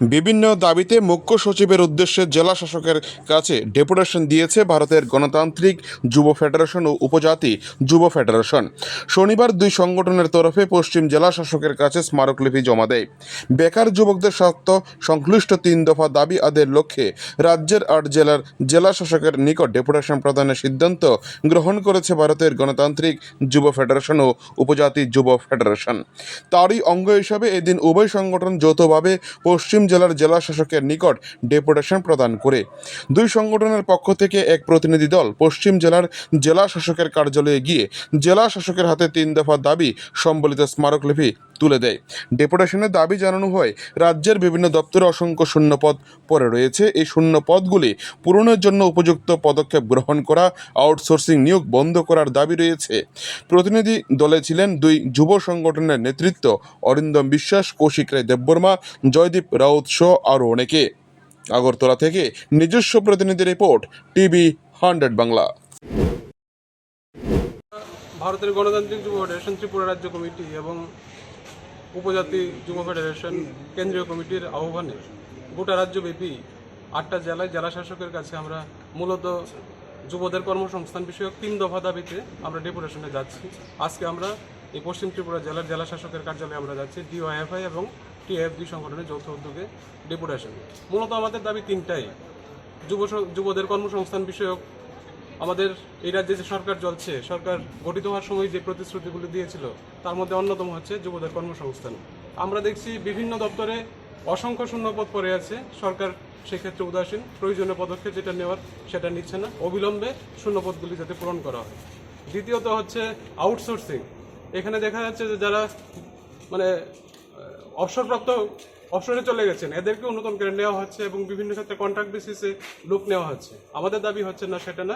বিভিন্ন দাবিতে মুখ্য সচিবের উদ্দেশ্যে জেলা শাসকের কাছে ডেপুটেশন দিয়েছে ভারতের গণতান্ত্রিক যুব ফেডারেশন ও উপজাতি যুব ফেডারেশন। শনিবার দুই সংগঠনের তরফে পশ্চিম জেলা শাসকের কাছে স্মারকলিপি জমা দেয়। বেকার যুবকদের স্বার্থ সংশ্লিষ্ট তিন দফা দাবি আদের লক্ষ্যে রাজ্যের আট জেলার জেলা শাসকের নিকট ডেপুটেশন প্রদানের সিদ্ধান্ত গ্রহণ করেছে ভারতের গণতান্ত্রিক যুব ফেডারেশন ও উপজাতি যুব ফেডারেশন। তারই অঙ্গ হিসাবে এদিন উভয় সংগঠন যৌথভাবে পশ্চিম জেলার জেলা শাসকের নিকট ডেপুটেশন প্রদান করে। দুই সংগঠনের পক্ষ থেকে এক প্রতিনিধি দল পশ্চিম জেলার জেলা শাসকের কার্যালয়ে গিয়ে জেলা শাসকের হাতে তিন দফা দাবি, সম্বলিত স্মারকলিপি তুলে দেয়। ডেপুটেশনের দাবি জানানো হয়, রাজ্যের বিভিন্ন দপ্তরে অসংখ্য শূন্যপদ পড়ে রয়েছে। এই শূন্য পদগুলি পূরণের জন্য উপযুক্ত পদক্ষেপ গ্রহণ করা আউটসোর্সিং নিয়োগ বন্ধ করার দাবি রয়েছে। প্রতিনিধি দলে ছিলেন দুই যুব সংগঠনের নেতৃত্ব অরিন্দম বিশ্বাস, কৌশিক রায় দেববর্মা, জয়দীপ রাউত সহ আরও অনেকে। আগরতলা থেকে নিজস্ব প্রতিনিধি রিপোর্ট, টিভি হান্ড্রেড বাংলা। ভারতের গণতান্ত্রিক যুব ফেডারেশন, ত্রিপুরা রাজ্য কমিটি এবং উপজাতি যুব ফেডারেশন কেন্দ্রীয় কমিটির আহ্বানে গোটা রাজ্যব্যাপী আটটা জেলায় জেলা শাসকের কাছে আমরা মূলত যুবদের কর্মসংস্থান বিষয়ক তিন দফা দাবিতে আমরা ডেপুটেশনে যাচ্ছি। আজকে আমরা এই পশ্চিম ত্রিপুরা জেলার জেলা শাসকের কার্যালয়ে আমরা যাচ্ছি ডিওয়াইএফআই এবং টিএফ দুই সংগঠনের যৌথ উদ্যোগে ডেপুটেশন মূলত আমাদের দাবি তিনটাই। যুব যুবদের কর্মসংস্থান বিষয়ক, আমাদের এই রাজ্যে যে সরকার চলছে, সরকার গঠিত হওয়ার সময় যে প্রতিশ্রুতিগুলো দিয়েছিল, তার মধ্যে অন্যতম হচ্ছে যুবদের কর্মসংস্থান। আমরা দেখছি বিভিন্ন দপ্তরে অসংখ্য শূন্যপদ পড়ে আছে। সরকার সেক্ষেত্রে উদাসীন, প্রয়োজনীয় পদক্ষেপ যেটা নেওয়ার সেটা নিচ্ছে না। অবিলম্বে শূন্যপদগুলি যাতে পূরণ করা হয়। দ্বিতীয়ত হচ্ছে আউটসোর্সিং এখানে দেখা যাচ্ছে যে যারা মানে অবসরপ্রাপ্ত অবসরে চলে গেছেন। এদেরকে নতুন করে নেওয়া হচ্ছে এবং বিভিন্ন ক্ষেত্রে কন্ট্রাক্ট বেসিসে লোক নেওয়া হচ্ছে। আমাদের দাবি হচ্ছে না, সেটা না।